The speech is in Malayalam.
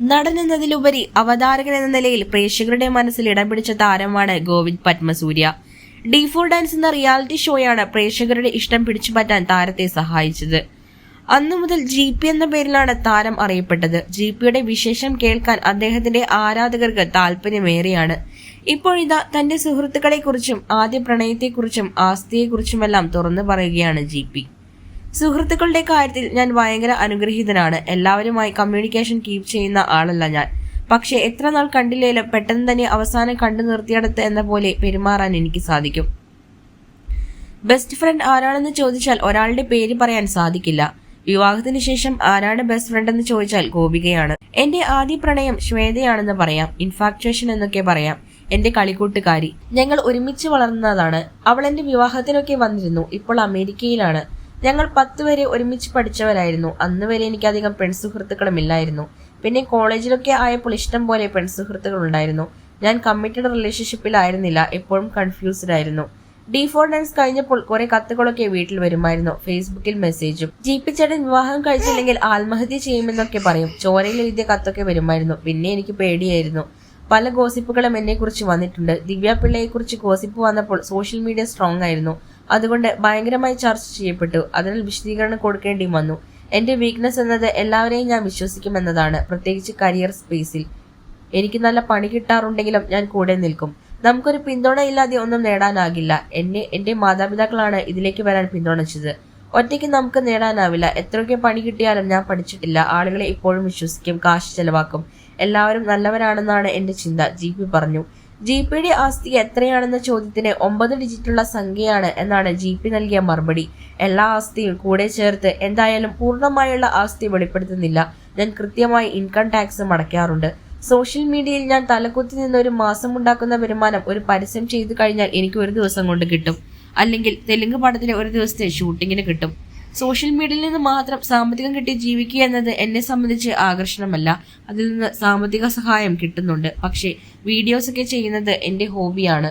നടൻ എന്നതിലുപരി അവതാരകൻ എന്ന നിലയിൽ പ്രേക്ഷകരുടെ മനസ്സിൽ ഇടം പിടിച്ച താരമാണ് Govind Padmasurya. D four dance എന്ന റിയാലിറ്റി ഷോയാണ് പ്രേക്ഷകരുടെ ഇഷ്ടം പിടിച്ചു പറ്റാൻ താരത്തെ സഹായിച്ചത്. അന്നു മുതൽ ജി പി എന്ന പേരിലാണ് താരം അറിയപ്പെട്ടത്. ജി പിയുടെ വിശേഷം കേൾക്കാൻ അദ്ദേഹത്തിന്റെ ആരാധകർക്ക് താല്പര്യമേറെയാണ് ഇപ്പോഴിതാ തന്റെ സുഹൃത്തുക്കളെക്കുറിച്ചും ആദ്യ പ്രണയത്തെക്കുറിച്ചും ആസ്തിയെക്കുറിച്ചുമെല്ലാം തുറന്നു പറയുകയാണ് ജി പി. സുഹൃത്തുക്കളുടെ കാര്യത്തിൽ ഞാൻ ഭയങ്കര അനുഗ്രഹീതനാണ്. എല്ലാവരുമായി കമ്മ്യൂണിക്കേഷൻ കീപ്പ് ചെയ്യുന്ന ആളല്ല ഞാൻ. പക്ഷേ എത്ര നാൾ കണ്ടില്ലേലും പെട്ടെന്ന് തന്നെ അവസാനം കണ്ടു നിർത്തിയിടത്ത് എന്ന പോലെ പെരുമാറാൻ എനിക്ക് സാധിക്കും. ബെസ്റ്റ് ഫ്രണ്ട് ആരാണെന്ന് ചോദിച്ചാൽ ഒരാളുടെ പേര് പറയാൻ സാധിക്കില്ല. വിവാഹത്തിന് ശേഷം ആരാണ് ബെസ്റ്റ് ഫ്രണ്ട് എന്ന് ചോദിച്ചാൽ ഗോപികയാണ്. എന്റെ ആദ്യ പ്രണയം ശ്വേതയാണെന്ന് പറയാം. ഇൻഫാക്ച്വേഷൻ എന്നൊക്കെ പറയാം. എന്റെ കളിക്കൂട്ടുകാരി. ഞങ്ങൾ ഒരുമിച്ച് വളർന്നതാണ്. അവൾ എന്റെ വിവാഹത്തിനൊക്കെ വന്നിരുന്നു. ഇപ്പോൾ അമേരിക്കയിലാണ്. ഞങ്ങൾ പത്ത് വരെ ഒരുമിച്ച് പഠിച്ചവരായിരുന്നു. അന്ന് വരെ എനിക്കധികം പെൺസുഹൃത്തുക്കളും ഇല്ലായിരുന്നു. പിന്നെ കോളേജിലൊക്കെ ആയപ്പോൾ ഇഷ്ടം പോലെ പെൺസുഹൃത്തുക്കൾ ഉണ്ടായിരുന്നു. ഞാൻ കമ്മിറ്റഡ് റിലേഷൻഷിപ്പിലായിരുന്നില്ല എപ്പോഴും കൺഫ്യൂസ്ഡ് ആയിരുന്നു. ഡി ഫോർ ഡാൻസ് കഴിഞ്ഞപ്പോൾ കുറെ കത്തുകളൊക്കെ വീട്ടിൽ വരുമായിരുന്നു. ഫേസ്ബുക്കിൽ മെസ്സേജും ജി പി ചേട്ടൻ വിവാഹം കഴിച്ചില്ലെങ്കിൽ ആത്മഹത്യ ചെയ്യുമെന്നൊക്കെ പറയും. ചോരയിൽ എഴുതിയ കത്തൊക്കെ വരുമായിരുന്നു. പിന്നെ എനിക്ക് പേടിയായിരുന്നു. പല ഗോസിപ്പുകളും എന്നെക്കുറിച്ച് വന്നിട്ടുണ്ട്. ദിവ്യ പിള്ളയെക്കുറിച്ച് ഗോസിപ്പ് വന്നപ്പോൾ സോഷ്യൽ മീഡിയ സ്ട്രോങ് ആയിരുന്നു. അതുകൊണ്ട് ഭയങ്കരമായി ചർച്ച ചെയ്യപ്പെട്ടു. അതിൽ വിശദീകരണം കൊടുക്കേണ്ടി വന്നു. എന്റെ വീക്ക്നെസ് എന്നത് എല്ലാവരെയും ഞാൻ വിശ്വസിക്കുമെന്നതാണ്. പ്രത്യേകിച്ച് കരിയർ സ്പേസിൽ എനിക്ക് നല്ല പണി കിട്ടാറുണ്ടെങ്കിലും ഞാൻ കൂടെ നിൽക്കും. നമുക്കൊരു പിന്തുണ ഇല്ലാതെ ഒന്നും നേടാനാകില്ല. എന്നെ എന്റെ മാതാപിതാക്കളാണ് ഇതിലേക്ക് വരാൻ പിന്തുണച്ചത്. ഒറ്റയ്ക്ക് നമുക്ക് നേടാനാവില്ല. എത്രയൊക്കെ പണി കിട്ടിയാലും ഞാൻ പഠിച്ചിട്ടില്ല. ആളുകളെ ഇപ്പോഴും വിശ്വസിക്കും കാശ് ചെലവാക്കും. എല്ലാവരും നല്ലവരാണെന്നാണ് എന്റെ ചിന്ത ജി പി പറഞ്ഞു. ജി പിയുടെ ആസ്തി എത്രയാണെന്ന ചോദ്യത്തിന് ഒമ്പത് ഡിജിറ്റുള്ള സംഖ്യയാണ് എന്നാണ് ജി പി നൽകിയ മറുപടി. എല്ലാ ആസ്തിയും കൂടെ ചേർത്ത് എന്തായാലും പൂർണമായുള്ള ആസ്തി വെളിപ്പെടുത്തുന്നില്ല. ഞാൻ കൃത്യമായി ഇൻകം ടാക്സ് അടയ്ക്കാറുണ്ട് സോഷ്യൽ മീഡിയയിൽ ഞാൻ തലക്കുത്തി നിന്ന് ഒരു മാസം ഉണ്ടാക്കുന്ന വരുമാനം ഒരു പരസ്യം ചെയ്തു കഴിഞ്ഞാൽ എനിക്ക് ഒരു ദിവസം കൊണ്ട് കിട്ടും. അല്ലെങ്കിൽ തെലുങ്ക് പടത്തിലെ ഒരു ദിവസത്തെ ഷൂട്ടിങ്ങിന് കിട്ടും. സോഷ്യൽ മീഡിയയിൽ നിന്ന് മാത്രം സാമ്പത്തികം കിട്ടി ജീവിക്കുക എന്നത് എന്നെ സംബന്ധിച്ച് ആകർഷണമല്ല. അതിൽ നിന്ന് സാമ്പത്തിക സഹായം കിട്ടുന്നുണ്ട്. പക്ഷേ വീഡിയോസ് ഒക്കെ ചെയ്യുന്നത് എന്റെ ഹോബിയാണ്.